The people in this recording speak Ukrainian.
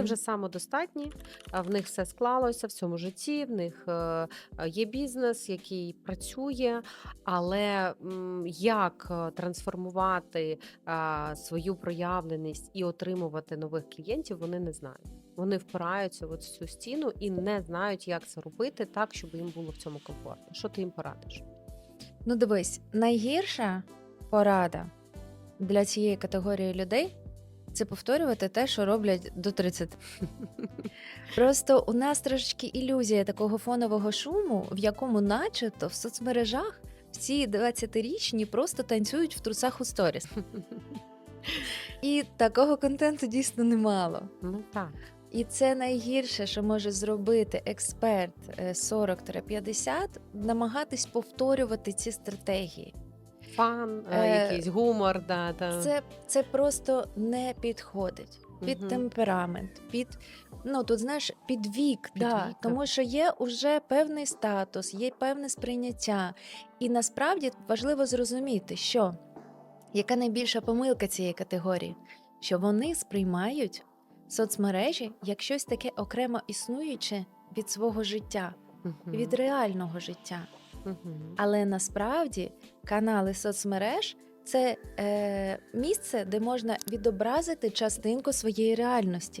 Вони вже самодостатні, в них все склалося в цьому житті. В них е, е, є бізнес, який працює, але як е, трансформувати свою проявленість і отримувати нових клієнтів, вони не знають. Вони впираються в цю стіну і не знають, як це робити так, щоб їм було в цьому комфортно. Що ти їм порадиш? Ну, дивись, найгірша порада для цієї категорії людей це повторювати те, що роблять до 30. Просто у нас трошечки ілюзія такого фонового шуму, в якому, начебто, в соцмережах всі 20-річні просто танцюють в трусах у сторіс. І такого контенту дійсно немало. Ну так. І це найгірше, що може зробити експерт е, 40-50, намагатись повторювати ці стратегії. Фан, е, Е, якийсь гумор, да, та. Це, це просто не підходить під Мгм. темперамент, під ну тут знаєш, під вік, Під да, вік, тому що є уже певний статус, є певне сприйняття. І насправді важливо зрозуміти, що яка найбільша помилка цієї категорії, що вони сприймають соцмережі як щось таке окремо існуюче від свого життя, Мгм. від реального життя. Але насправді канали соцмереж це е, місце, де можна відобразити частинку своєї реальності.